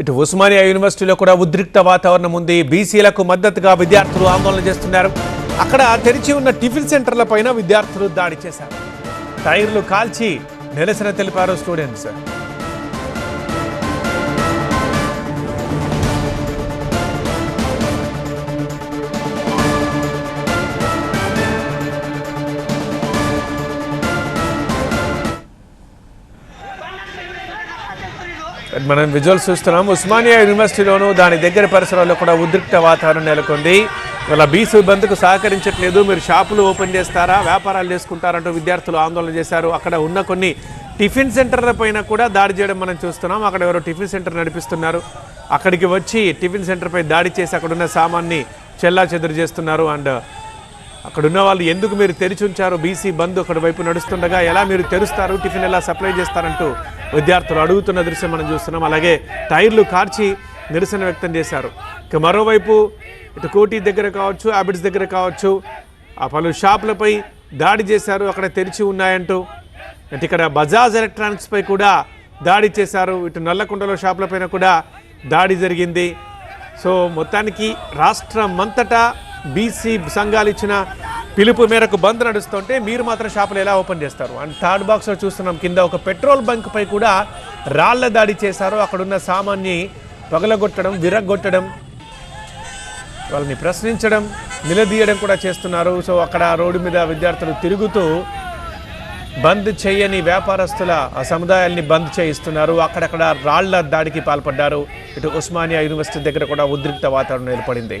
ఇటు ఉస్మానియా యూనివర్సిటీలో కూడా ఉద్రిక్త వాతావరణం ఉంది. బీసీలకు మద్దతుగా విద్యార్థులు ఆందోళన చేస్తున్నారు. అక్కడ తెరిచి ఉన్న టిఫిన్ సెంటర్ల పైన విద్యార్థులు దాడి చేశారు. టైర్లు కాల్చి నిరసన తెలిపారు స్టూడెంట్స్. మనం విజువల్స్ చూస్తున్నాం. ఉస్మానియా యూనివర్సిటీలోను దాని దగ్గర పరిసరాల్లో కూడా ఉద్రిక్త వాతావరణం నెలకొంది. ఇలా బీసీ బంద్కు సహకరించట్లేదు. మీరు షాపులు ఓపెన్ చేస్తారా? వ్యాపారాలు చేసుకుంటారంటూ విద్యార్థులు ఆందోళన చేశారు. అక్కడ ఉన్న కొన్ని టిఫిన్ సెంటర్ల పైన కూడా దాడి చేయడం మనం చూస్తున్నాం. అక్కడ ఎవరో టిఫిన్ సెంటర్ నడిపిస్తున్నారు. అక్కడికి వచ్చి టిఫిన్ సెంటర్పై దాడి చేసి అక్కడ ఉన్న సామాన్ని చెల్లా చెదురు చేస్తున్నారు. అండ్ అక్కడున్న వాళ్ళు ఎందుకు మీరు తెరిచి ఉంచారు? బీసీ బంద్ అక్కడ వైపు నడుస్తుండగా ఎలా మీరు తెరుస్తారు? టిఫిన్ ఎలా సప్లై చేస్తారంటూ విద్యార్థులు అడుగుతున్న దృశ్యం మనం చూస్తున్నాం. అలాగే టైర్లు కార్చి నిరసన వ్యక్తం చేశారు. ఇక మరోవైపు ఇటు కోటి దగ్గర కావచ్చు ఆబిడ్స్ దగ్గర కావచ్చు ఆ పలు షాపులపై దాడి చేశారు. అక్కడ తెరిచి ఉన్నాయంటూ ఇటు ఇక్కడ బజాజ్ ఎలక్ట్రానిక్స్ పై కూడా దాడి చేశారు. ఇటు నల్లకుంటలో షాపులపైన కూడా దాడి జరిగింది. సో మొత్తానికి రాష్ట్రం అంతటా బీసీ సంఘాలు ఇచ్చిన పిలుపు మేరకు బంద్ నడుస్తుంటే మీరు మాత్రం షాపులు ఎలా ఓపెన్ చేస్తారు? అండ్ థర్డ్ బాక్స్లో చూస్తున్నాం కింద ఒక పెట్రోల్ బంక్ పై కూడా రాళ్ళ దాడి చేశారు. అక్కడున్న సామాన్ని పగలగొట్టడం విరగొట్టడం వాళ్ళని ప్రశ్నించడం నిలదీయడం కూడా చేస్తున్నారు. సో అక్కడ రోడ్డు మీద విద్యార్థులు తిరుగుతూ బంద్ చేయని వ్యాపారస్తుల ఆ సముదాయాల్ని బంద్ చేయిస్తున్నారు. అక్కడక్కడ రాళ్ళ దాడికి పాల్పడ్డారు. ఇటు ఉస్మానియా యూనివర్సిటీ దగ్గర కూడా ఉద్రిక్త వాతావరణం ఏర్పడింది.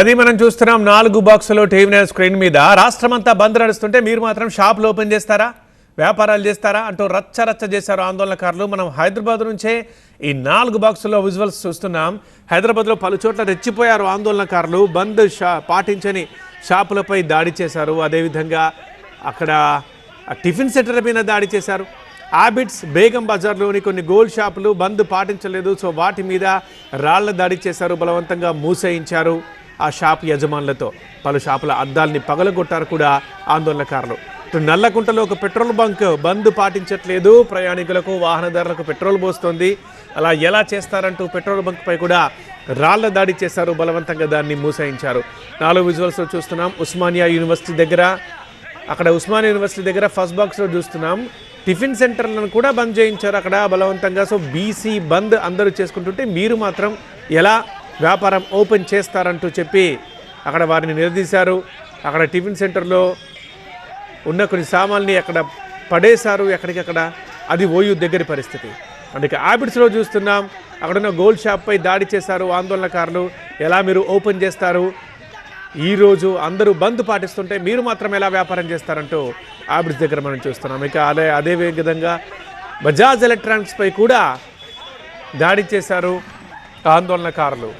అది మనం చూస్తున్నాం నాలుగు బాక్సులు టీవీ నైన్ స్క్రీన్ మీద. రాష్ట్రమంతా బంద్ నడుస్తుంటే మీరు మాత్రం షాపులు ఓపెన్ చేస్తారా? వ్యాపారాలు చేస్తారా? అంటూ రచ్చ రచ్చ చేశారు ఆందోళనకారులు. మనం హైదరాబాద్ నుంచే ఈ నాలుగు బాక్సుల్లో విజువల్స్ చూస్తున్నాం. హైదరాబాద్లో పలు చోట్ల రెచ్చిపోయారు ఆందోళనకారులు. బంద్ షా పాటించని షాపులపై దాడి చేశారు. అదేవిధంగా అక్కడ టిఫిన్ సెంటర్ మీద దాడి చేశారు. ఆబిట్స్ బేగం బజార్లోని కొన్ని గోల్డ్ షాపులు బంద్ పాటించలేదు. సో వాటి మీద రాళ్ళ దాడి చేశారు బలవంతంగా మూసేయించారు ఆ షాప్ యజమానులతో. పలు షాపుల అద్దాల్ని పగలగొట్టారు కూడా ఆందోళనకారులు. నల్లకుంటలో ఒక పెట్రోల్ బంక్ బంద్ పాటించట్లేదు. ప్రయాణికులకు వాహనదారులకు పెట్రోల్ పోస్తోంది. అలా ఎలా చేస్తారంటూ పెట్రోల్ బంక్పై కూడా రాళ్ళ దాడి చేశారు బలవంతంగా దాన్ని మూసేయించారు. నాలుగు విజువల్స్లో చూస్తున్నాం. ఉస్మానియా యూనివర్సిటీ దగ్గర అక్కడ ఉస్మానియా యూనివర్సిటీ దగ్గర ఫస్ట్ బాక్స్లో చూస్తున్నాం. టిఫిన్ సెంటర్లను కూడా బంద్ చేయించారు అక్కడ బలవంతంగా. సో బీసీ బంద్ అందరూ చేసుకుంటుంటే మీరు మాత్రం ఎలా వ్యాపారం ఓపెన్ చేస్తారంటూ చెప్పి అక్కడ వారిని నిలదీశారు. అక్కడ టిఫిన్ సెంటర్లో ఉన్న కొన్ని సామాన్ని అక్కడ పడేశారు. ఎక్కడికక్కడ అది ఓయూ దగ్గర పరిస్థితి. అందుకే ఆబిడ్స్లో చూస్తున్నాం. అక్కడున్న గోల్డ్ షాప్పై దాడి చేశారు ఆందోళనకారులు. ఎలా మీరు ఓపెన్ చేస్తారు? ఈరోజు అందరూ బంద్ పాటిస్తుంటే మీరు మాత్రం ఎలా వ్యాపారం చేస్తారంటూ హ్యాబిట్స్ దగ్గర మనం చూస్తున్నాం. ఇక అదే అదే విధంగా బజాజ్ ఎలక్ట్రానిక్స్పై కూడా దాడి చేశారు ఆందోళనకారులు.